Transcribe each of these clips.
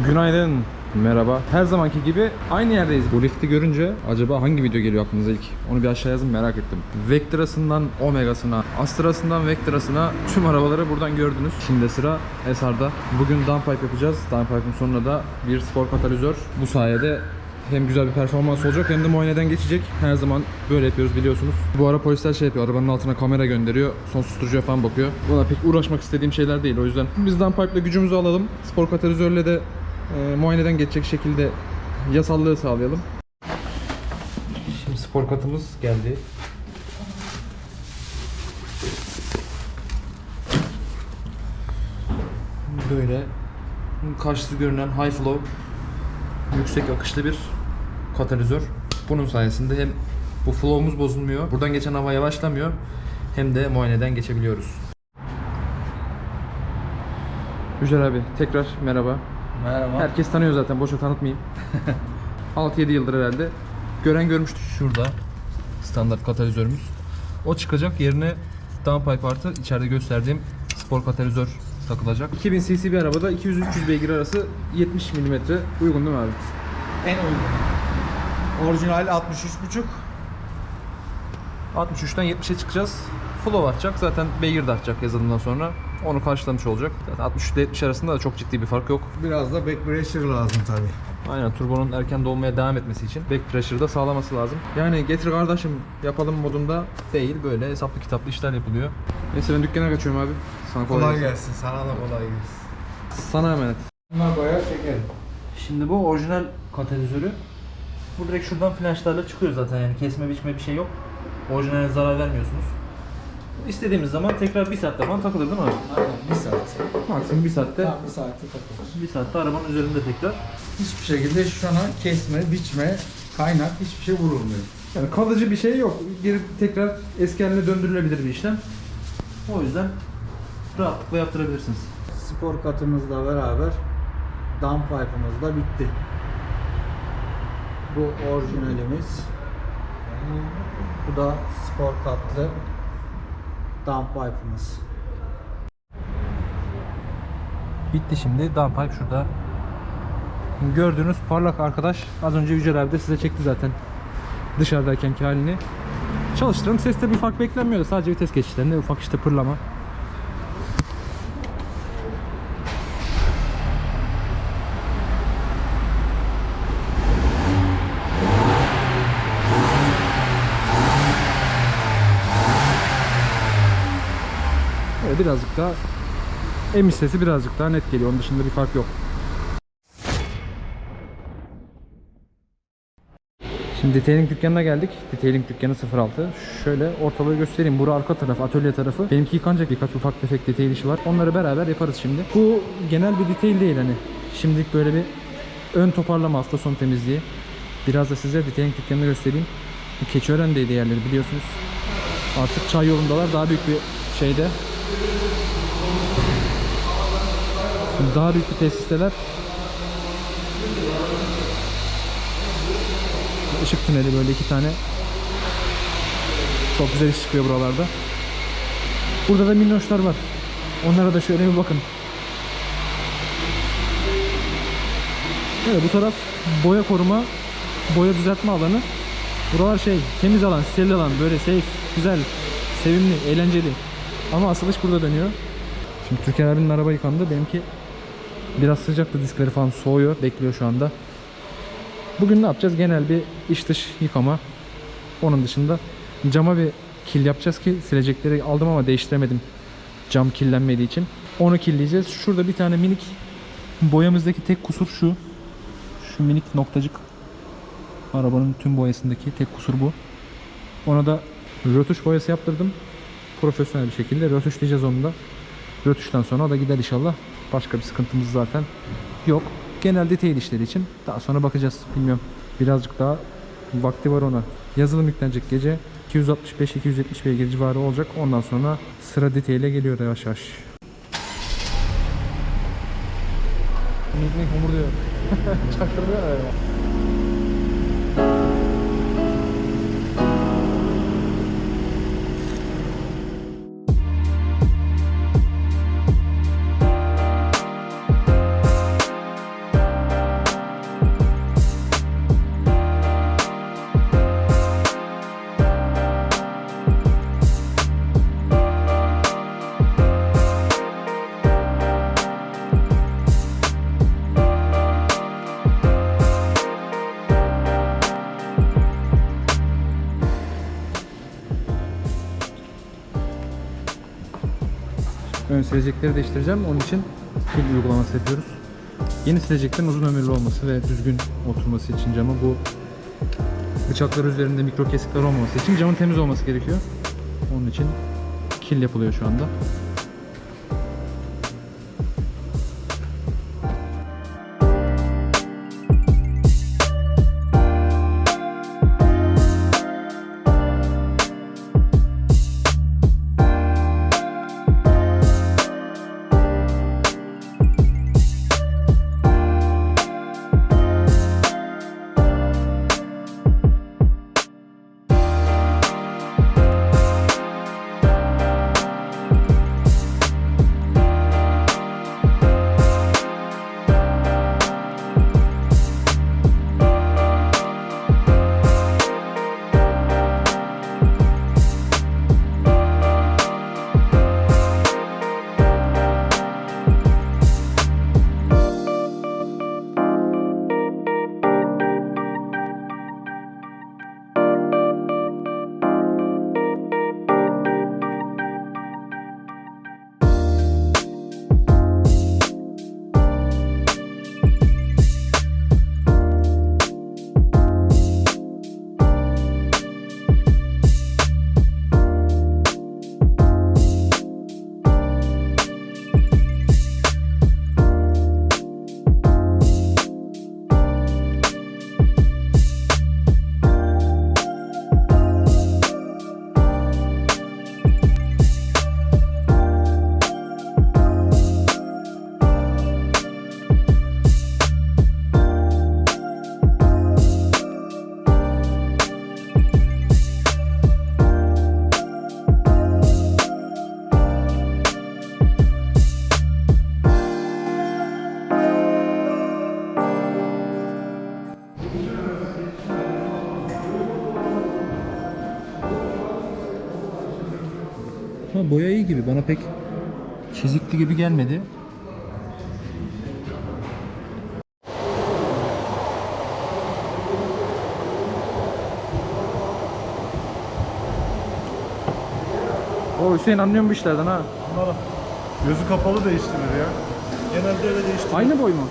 Günaydın. Merhaba. Her zamanki gibi aynı yerdeyiz. Bu lifti görünce acaba hangi video geliyor aklınıza ilk? Onu bir aşağı yazın merak ettim. Vectra'sından Omega'sına, Astra'sından Vectra'sına tüm arabaları buradan gördünüz. Şimdi sıra SR'da. Bugün downpipe yapacağız. Downpipe'ın sonunda da bir spor katalizör. Bu sayede hem güzel bir performans olacak hem de muayeneden geçecek. Her zaman böyle yapıyoruz biliyorsunuz. Bu ara polisler şey yapıyor, arabanın altına kamera gönderiyor, son susturucuya falan bakıyor. Buna pek uğraşmak istediğim şeyler değil o yüzden. Biz ile gücümüzü alalım. Spor katalizörle de e, muayeneden geçecek şekilde yasallığı sağlayalım. Şimdi spor katımız geldi. Böyle karşısı görünen high flow yüksek akışlı bir katalizör. Bunun sayesinde hem bu flow'umuz bozulmuyor, buradan geçen hava yavaşlamıyor hem de muayeneden geçebiliyoruz. Yücel abi tekrar merhaba. Merhaba. Herkes tanıyor zaten boşa tanıtmayayım. 6-7 yıldır herhalde. Gören görmüştür. Şurada standart katalizörümüz. O çıkacak yerine downpipe artı içeride gösterdiğim spor katalizör takılacak. 2000 cc bir arabada 200-300 beygir arası 70 mm uygun değil mi abi? En uygun. Orijinal 63.5. 63'ten 70'e çıkacağız. Flow artacak. Zaten beygir de artacak yazılımdan sonra. Onu karşılamış olacak. Zaten 63 ile 70 arasında da çok ciddi bir fark yok. Biraz da back pressure lazım tabi. Aynen turbonun erken dolmaya devam etmesi için back pressure'ı da sağlaması lazım. Yani getir kardeşim yapalım modunda değil böyle hesaplı kitaplı işler yapılıyor. Neyse ben dükkana kaçıyorum abi. Sana kolay, Kolay gelsin. gelsin. Sana da kolay gelsin. Sana emanet. Bunlar bayağı çekerim. Şimdi bu orijinal katalizörü. Bu direkt şuradan flanşlarla çıkıyor zaten yani kesme biçme bir şey yok. Orijinale zarar vermiyorsunuz. İstediğimiz zaman tekrar bir saatte falan takılır değil mi abi? Aynen bir saat. Maksimum bir saatte. Tam bir saatte takılır. Bir saatte arabanın üzerinde tekrar. Hiçbir şekilde şuna kesme, biçme, kaynak hiçbir şey vurulmuyor. Yani kalıcı bir şey yok. Geri tekrar eski haline döndürülebilir bir işlem. O yüzden rahatlıkla yaptırabilirsiniz. Spor katımızla beraber downpipe'ımız da bitti. Bu orijinalimiz. Bu da spor katlı downpipe'ımız. Bitti şimdi. Downpipe şurada. Gördüğünüz parlak arkadaş az önce Yücel abi de size çekti zaten. Dışarıdaykenki halini. Çalıştırdım. Seste bir fark beklenmiyordu. Sadece vites geçişlerinde ufak işte pırlama. Birazcık daha emiş sesi birazcık daha net geliyor. Onun dışında bir fark yok. Şimdi detailing dükkanına geldik. Detailing dükkanı 06. Şöyle ortalığı göstereyim. Bura arka taraf, atölye tarafı. Benimki yıkanacak birkaç ufak tefek detail işi var. Onları beraber yaparız şimdi. Bu genel bir detail değil hani. Şimdilik böyle bir ön toparlama hafta sonu temizliği. Biraz da size detailing dükkanını göstereyim. Keçiören'deydi yerleri biliyorsunuz. Artık çay yolundalar. Daha büyük bir şeyde. Daha büyük bir tesisteler. Işık tüneli böyle iki tane. Çok güzel iş çıkıyor buralarda. Burada da minnoşlar var. Onlara da şöyle bir bakın. Evet bu taraf boya koruma, boya düzeltme alanı. Buralar şey temiz alan, steril alan, böyle safe, güzel, sevimli, eğlenceli. Ama asıl iş burada dönüyor. Şimdi Türker abinin araba yıkandı. Benimki biraz sıcaktı diskleri falan soğuyor. Bekliyor şu anda. Bugün ne yapacağız? Genel bir iç dış yıkama. Onun dışında cama bir kil yapacağız ki silecekleri aldım ama değiştiremedim. Cam kirlenmediği için. Onu killeyeceğiz. Şurada bir tane minik boyamızdaki tek kusur şu. Şu minik noktacık. Arabanın tüm boyasındaki tek kusur bu. Ona da rötuş boyası yaptırdım. Profesyonel bir şekilde rötuşlayacağız onu da. Rötuştan sonra o da gider inşallah. Başka bir sıkıntımız zaten yok. Genel detail işleri için daha sonra bakacağız. Bilmiyorum. Birazcık daha vakti var ona. Yazılım yüklenecek gece. 265-270 beygir civarı olacak. Ondan sonra sıra detail'e geliyor yavaş yavaş. Mik mik humur diyor. Çaktırmıyor ya. Silecekleri değiştireceğim. Onun için pil uygulaması yapıyoruz. Yeni sileceklerin uzun ömürlü olması ve düzgün oturması için camı bu bıçaklar üzerinde mikro kesikler olmaması için camın temiz olması gerekiyor. Onun için kil yapılıyor şu anda. Boya iyi gibi. Bana pek çizikli gibi gelmedi. O Hüseyin anlıyor bu işlerden ha. Bunlar gözü kapalı değiştirir ya. Genelde öyle değiştirir. Aynı boy mu?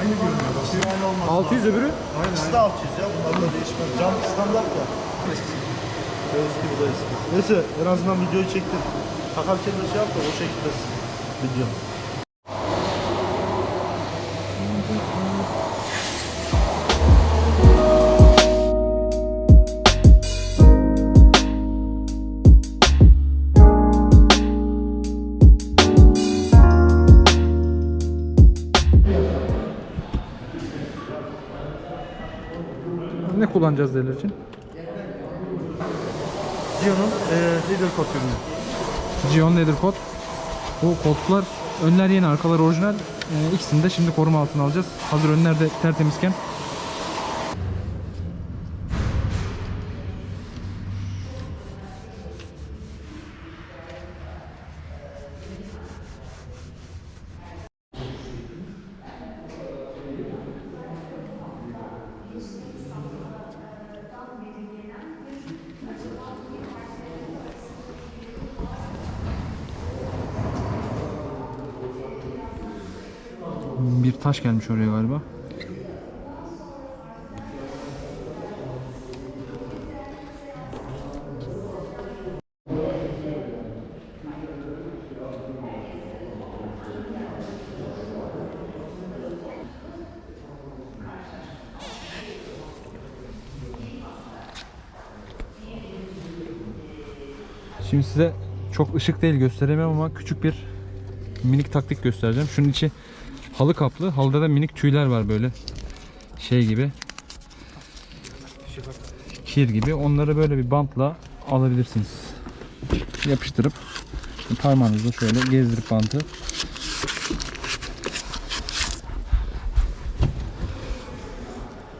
Aynı görünüyor. Bak, aynı olmaz. 600 öbürü. Aynen. İkisi de 600 ya. Bunlar da değişmez. Cam standart ya. Eski bu da eski. Neyse en azından videoyu çektim. Takarken de şey yap da o şekilde video. Ne kullanacağız deler için? Zion'un e, leader kod ürünü. Gion Leather Coat. Bu koltuklar önler yeni arkalar orijinal. Ee, ikisini de şimdi koruma altına alacağız. Hazır önler de tertemizken. Taş gelmiş oraya galiba. Şimdi size çok ışık değil gösteremem ama küçük bir minik taktik göstereceğim. Şunun içi halı kaplı. Halıda da minik tüyler var böyle. Şey gibi. Kir gibi. Onları böyle bir bantla alabilirsiniz. Yapıştırıp parmağınızla şöyle gezdirip bantı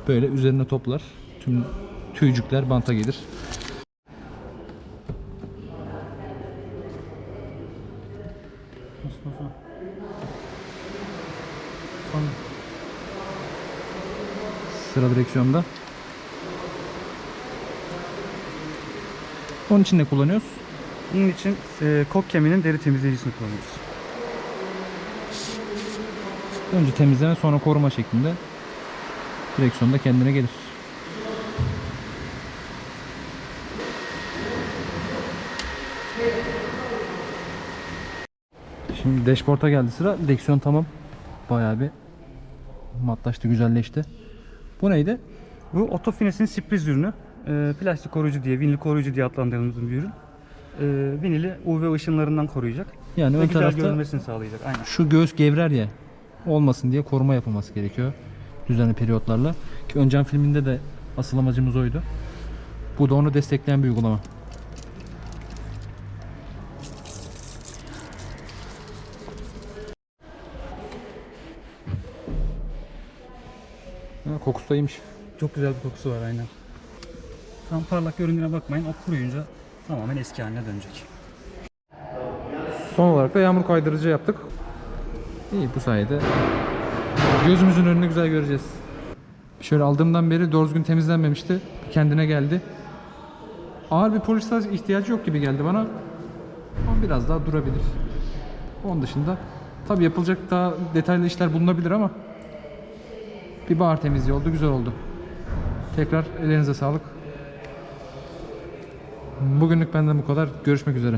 böyle üzerine toplar. Tüm tüycükler banta gelir. Sıra direksiyonda. Onun için ne kullanıyoruz? Bunun için e, kok kemiğinin deri temizleyicisini kullanıyoruz. Önce temizleme sonra koruma şeklinde. Direksiyonda kendine gelir. Şimdi dashboard'a geldi sıra. Direksiyon tamam. Bayağı bir matlaştı, güzelleşti. Bu neydi? Bu Otofines'in sürpriz ürünü. E, plastik koruyucu diye, vinil koruyucu diye adlandırdığımız bir ürün. E, vinili UV ışınlarından koruyacak. Yani Ve ön güzel tarafta görünmesini sağlayacak. Aynen. şu göğüs gevrer ya olmasın diye koruma yapılması gerekiyor. Düzenli periyotlarla. Ki ön cam filminde de asıl amacımız oydu. Bu da onu destekleyen bir uygulama. Ha, kokusu da iyiymiş. Çok güzel bir kokusu var aynen. Tam parlak göründüğüne bakmayın. O kuruyunca tamamen eski haline dönecek. Son olarak da yağmur kaydırıcı yaptık. İyi bu sayede gözümüzün önünü güzel göreceğiz. Şöyle aldığımdan beri doğru düzgün temizlenmemişti. Kendine geldi. Ağır bir polis ihtiyacı yok gibi geldi bana. Ama biraz daha durabilir. Onun dışında tabi yapılacak daha detaylı işler bulunabilir ama bir bahar temizliği oldu, güzel oldu. Tekrar ellerinize sağlık. Bugünlük benden bu kadar. Görüşmek üzere.